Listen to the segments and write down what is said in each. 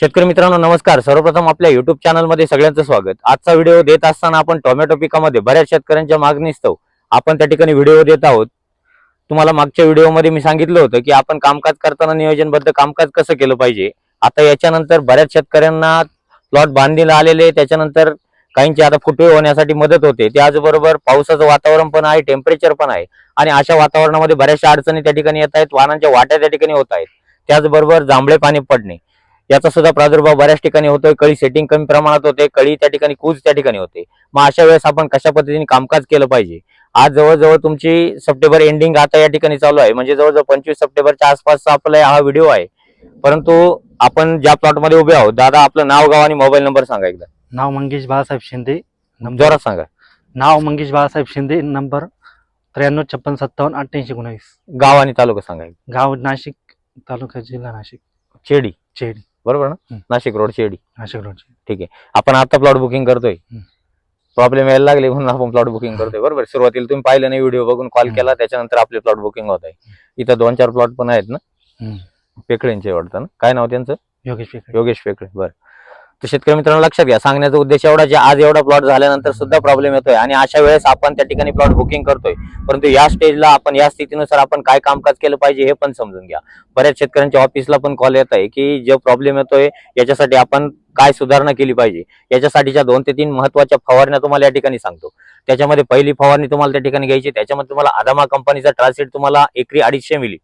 शेतकरी मित्रांनो नमस्कार. सर्वप्रथम आपल्या युट्यूब चॅनलमध्ये सगळ्यांचं स्वागत. आजचा व्हिडिओ देत असताना आपण टोमॅटो पिकामध्ये बऱ्याच शेतकऱ्यांच्या मागणीस्तव आपण त्या ठिकाणी व्हिडिओ देत आहोत. तुम्हाला मागच्या व्हिडिओमध्ये मी सांगितलं होतं की आपण कामकाज करताना नियोजनबद्ध कामकाज कसं केलं पाहिजे? आता याच्यानंतर बऱ्याच शेतकऱ्यांना प्लॉट बांधीला आलेले त्याच्यानंतर काहींची आता फुटवे होण्यासाठी मदत होते. त्याचबरोबर पावसाचं वातावरण पण आहे टेम्परेचर पण आहे. आणि अशा वातावरणामध्ये बऱ्याचशा अडचणी त्या ठिकाणी येत आहेत. वाहनांच्या वाट्या त्या ठिकाणी होत आहेत. त्याचबरोबर जांभळे पाणी पडणे. याचा सुद्धा प्रादुर्भाव बऱ्याच ठिकाणी होतोय. कळी सेटिंग कमी प्रमाणात होते. कळी त्या ठिकाणी कूज त्या ठिकाणी होते. मग अशा वेळेस आपण कशा पद्धतीने कामकाज केलं पाहिजे? आज जवळजवळ तुमची सप्टेंबर एंडिंग आता या ठिकाणी चालू आहे. म्हणजे जवळजवळ पंचवीस सप्टेंबरच्या आसपासचा आपला हा व्हिडिओ आहे. परंतु आपण ज्या प्लॉटमध्ये उभे आहोत दादा आपलं नाव गाव आणि मोबाईल नंबर सांगा एकदा. नाव मंगेश बाळासाहेब शिंदे नंबर जोरात सांगा. नाव मंगेश बाळासाहेब शिंदे नंबर त्र्याण्णव छप्पन सत्तावन्न अठ्ठ्याऐंशी एकोणावीस. गाव आणि तालुका सांगा एकदा. गाव नाशिक तालुका जिल्हा नाशिक. शेडी चेडी. बरोबर ना. नाशिक रोड शेडी नाशिक रोडची. आपण आता प्लॉट बुकिंग करतोय. प्रॉब्लेम यायला लागले म्हणून आपण प्लॉट बुकिंग करतोय. बरोबर? सुरुवातीला तुम्ही पाहिलं नाही व्हिडिओ बघून कॉल. केला त्याच्यानंतर आपले प्लॉट बुकिंग होत आहे. इथं दोन चार प्लॉट पण आहेत ना. पेकळेंचे वाटतं ना? काय नाव त्यांचं? योगेश पेकडे योगेश पेकळे. बरं. तर शेतकरी मित्रांनो लक्षात घ्या सांगण्याचा उद्देश एवढा जे आज एवढा प्लॉट झाल्यानंतर सुद्धा प्रॉब्लेम येतोय. आणि अशा वेळेस आपण त्या ठिकाणी प्लॉट बुकिंग करतोय. परंतु या स्टेजला आपण या स्थितीनुसार आपण काय कामकाज केलं पाहिजे हे पण समजून घ्या. बऱ्याच शेतकऱ्यांच्या ऑफिसला पण कॉल येत आहे की जो प्रॉब्लेम येतोय याच्यासाठी आपण काय सुधारणा केली पाहिजे? याच्यासाठीच्या दोन ते तीन महत्त्वाच्या फवारण्या तुम्हाला या ठिकाणी सांगतो. त्याच्यामध्ये पहिली फवारणी तुम्हाला त्या ठिकाणी घ्यायची त्याच्यामध्ये तुम्हाला आदामा कंपनीचा ट्रान्सिट तुम्हाला एकरी अडीचशे मिली.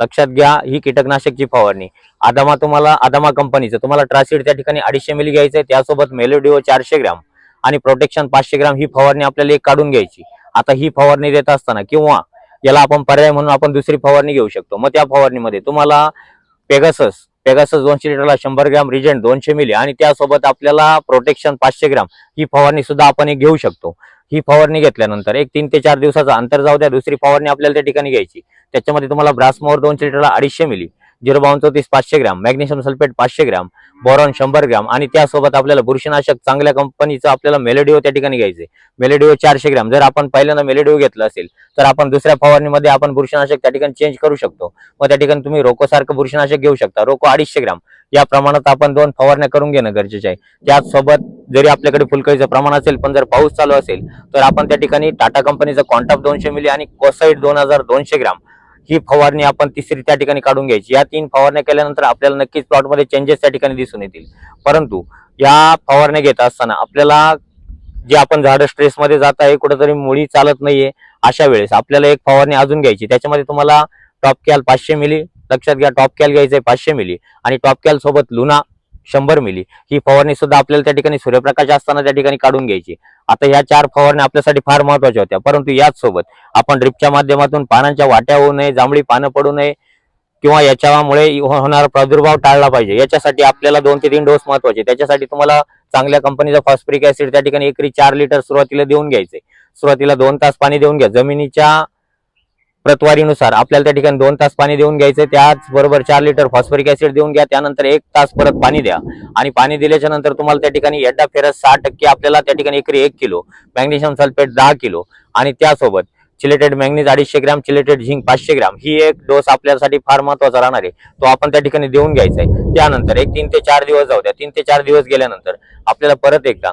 लक्षात घ्या ही कीटकनाशकची फवारणी. आदामा तुम्हाला आदामा कंपनीचं तुम्हाला ट्रासिड त्या ठिकाणी अडीचशे मिली घ्यायचं त्यासोबत मेलोडिओ चारशे ग्रॅम आणि प्रोटेक्शन पाचशे ग्राम ही फवारणी आपल्याला एक काढून घ्यायची. आता ही फवारणी देत असताना किंवा याला आपण पर्याय म्हणून आपण दुसरी फवारणी घेऊ शकतो. मग त्या फवारणीमध्ये तुम्हाला पेगासस पेगासस दोनशे लिटरला शंभर ग्राम रिजंट दोनशे मिली आणि त्यासोबत आपल्याला प्रोटेक्शन पाचशे ग्राम ही फवारणी सुद्धा आपण एक घेऊ शकतो. ही फवारणी घेतल्यानंतर एक तीन ते चार दिवसाचं अंतर जाऊ द्या दुसरी फवारणी आपल्याला त्या ठिकाणी घ्यायची. त्याच्यामध्ये तुम्हाला ब्रासमोर दोनशे लिटरला अडीचशे मिली. झिरो बावन चौतीस पाचशे ग्राम मॅग्नेशियम सल्फेट पाचशे ग्राम बोरॉन शंभर ग्राम आणि त्यासोबत आपल्याला बुरशीनाशक चांगल्या कंपनीचं आपल्याला मेलेडिओ त्या ठिकाणी घ्यायचे मेलेडिओ चारशे ग्राम. जर आपण पहिल्यांदा मेलेडिओ घेतलं असेल तर आपण दुसऱ्या फवारणीमध्ये आपण बुरशीनाशक त्या ठिकाणी चेंज करू शकतो. मग त्या ठिकाणी तुम्ही रोकोसारखं बुरशीनाशक घेऊ शकता. रोको अडीचशे ग्राम. या प्रमाणात आपण दोन फवारण्या करून घेणं गरजेचे आहे. त्यासोबत जरी आपल्याकडे फुलकळीचं प्रमाण असेल पण जर पाऊस चालू असेल तर आपण त्या ठिकाणी टाटा कंपनीचं कॉन्टॉप दोनशे मिली आणि कोसाईड दोन हजार दोनशे ग्राम ही फवारणी आपण तिसरी त्या ठिकाणी काढून घ्यायची. या तीन फवारण्या केल्यानंतर आपल्याला नक्कीच प्लॉटमध्ये चेंजेस त्या ठिकाणी दिसून येतील. परंतु या फवारण्या घेत असताना आपल्याला जे आपण झाडं स्ट्रेसमध्ये जात आहे कुठेतरी मुळी चालत नाहीये अशा वेळेस आपल्याला एक फवारणी अजून घ्यायची. त्याच्यामध्ये तुम्हाला टॉप कॅल पाचशे मिली लक्षात घ्या टॉप कॅल घ्यायचंय पाचशे मिली आणि टॉप कॅल सोबत लुना शंभर मिली. ही फवारणी सुद्धा आपल्याला त्या ठिकाणी सूर्यप्रकाश असताना त्या ठिकाणी काढून घ्यायची. आता ह्या चार फवारण्या आपल्यासाठी फार महत्त्वाच्या होत्या. परंतु याच सोबत आपण ड्रिपच्या माध्यमातून पानांच्या वाट्या होऊ नये जांभळी पानं पडू नये किंवा याच्यामुळे हो- होणारा प्रादुर्भाव टाळला पाहिजे. याच्यासाठी आपल्याला दोन ते तीन डोस महत्त्वाचे त्याच्यासाठी तुम्हाला चांगल्या कंपनीचा फॉस्फरिक ऍसिड त्या ठिकाणी एकरी चार लिटर सुरुवातीला देऊन घ्यायचे. सुरुवातीला दोन तास पाणी देऊन घ्या. जमिनीच्या प्रतवारीनुसार आपल्याला त्या ठिकाणी दोन तास पाणी देऊन घ्यायचं त्याचबरोबर चार लिटर फॉस्फरिक ऍसिड देऊन घ्या. त्यानंतर एक तास परत पाणी द्या. आणि पाणी दिल्याच्या नंतर तुम्हाला त्या ठिकाणी एड्डा फेरस सहा टक्के आपल्याला त्या ठिकाणी एकरी एक किलो मॅग्नेशियम सल्फेट दहा किलो आणि त्यासोबत चिलेटेड मॅग्नीज अडीचशे ग्राम चिलेटेड झिंक पाचशे ग्रॅम ही एक डोस आपल्यासाठी फार महत्त्वाचा राहणार आहे. तो आपण त्या ठिकाणी देऊन घ्यायचा आहे. त्यानंतर एक तीन ते चार दिवस जाऊ द्या. तीन ते चार दिवस गेल्यानंतर आपल्याला परत एकदा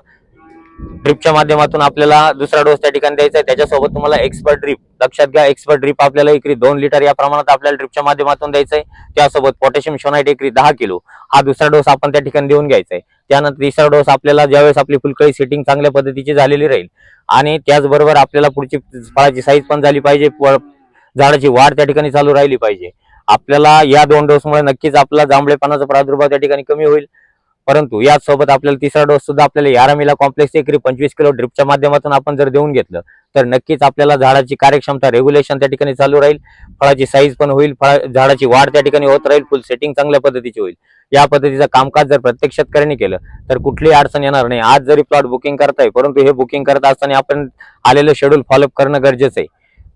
ड्रिपच्या माध्यमातून आपल्याला दुसरा डोस त्या ठिकाणी द्यायचा आहे. त्याच्यासोबत तुम्हाला एक्सपर्ट ड्रिप लक्षात घ्या एक्सपर्ट ड्रिप आपल्याला एकरी दोन लिटर या प्रमाणात आपल्याला ड्रिपच्या माध्यमातून द्यायचं आहे त्यासोबत पोटॅशियम शोनाईट एकरी दहा किलो. हा दुसरा डोस आपण त्या ठिकाणी देऊन घ्यायचा आहे त्यानंतर तिसरा डोस आपल्याला ज्यावेळेस आपली फुलकळी सेटिंग चांगल्या पद्धतीची झालेली राहील आणि त्याचबरोबर आपल्याला पुढची फळाची साईज पण झाली पाहिजे. झाडाची वाढ त्या ठिकाणी चालू राहिली पाहिजे. आपल्याला या दोन डोसमुळे नक्कीच आपला जांभळेपणाचा प्रादुर्भाव त्या ठिकाणी कमी होईल. परंतु यासोबत आपल्याला तिसरा डोस सुद्धा आपल्याला यारामीला कॉम्प्लेक्स एकरी पंचवीस किलो ड्रिपच्या माध्यमातून आपण जर देऊन घेतलं तर नक्कीच आपल्याला झाडाची कार्यक्षमता रेग्युलेशन त्या ठिकाणी चालू राहील. फळाची साईज पण होईल फळा झाडाची वाढ त्या ठिकाणी होत राहील फुल सेटिंग चांगल्या पद्धतीची होईल. या पद्धतीचं कामकाज जर प्रत्येक शेतकऱ्यांनी केलं तर कुठलीही अडचण येणार नाही. आज जरी प्लॉट बुकिंग करताय परंतु हे बुकिंग करत असताना आपण आलेलं शेड्यूल फॉलोअप करणं गरजेचं आहे.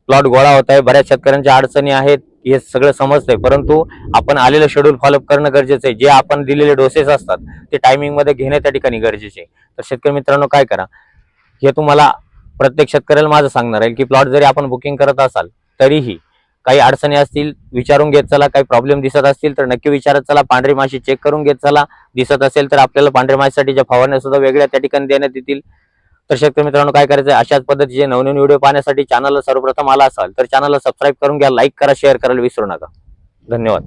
प्लॉट गोळा होत आहे बऱ्याच शेतकऱ्यांच्या अडचणी आहेत. हे सगळं समजतंय. परंतु आपण आलेलं शेड्यूल फॉलोअप करणं गरजेचं आहे. जे आपण दिलेले डोसेस असतात ते टायमिंगमध्ये घेणे त्या ठिकाणी गरजेचे आहे. तर शेतकरी मित्रांनो काय करा? हे तुम्हाला प्रत्येक शेतकऱ्याला माझं सांगणार आहे की प्लॉट जरी आपण बुकिंग करत असाल तरीही काही अडचणी असतील विचारून घेत चला. काही प्रॉब्लेम दिसत असतील तर नक्की विचारत चला. पांढरी माशी चेक करून घेत चला. दिसत असेल तर आपल्याला पांढऱ्या माशीसाठीच्या फवारण्या सुद्धा वेगळ्या त्या ठिकाणी देण्यात येतील. तर शेतकरी मित्रांनो काय करायचं अशाच पद्धतीचे नवनवीन व्हिडिओ पाहण्यासाठी चॅनलला सर्वप्रथम आला असाल तर चॅनलला सबस्क्राईब करून घ्या लाईक करा शेअर करायला विसरू नका. धन्यवाद.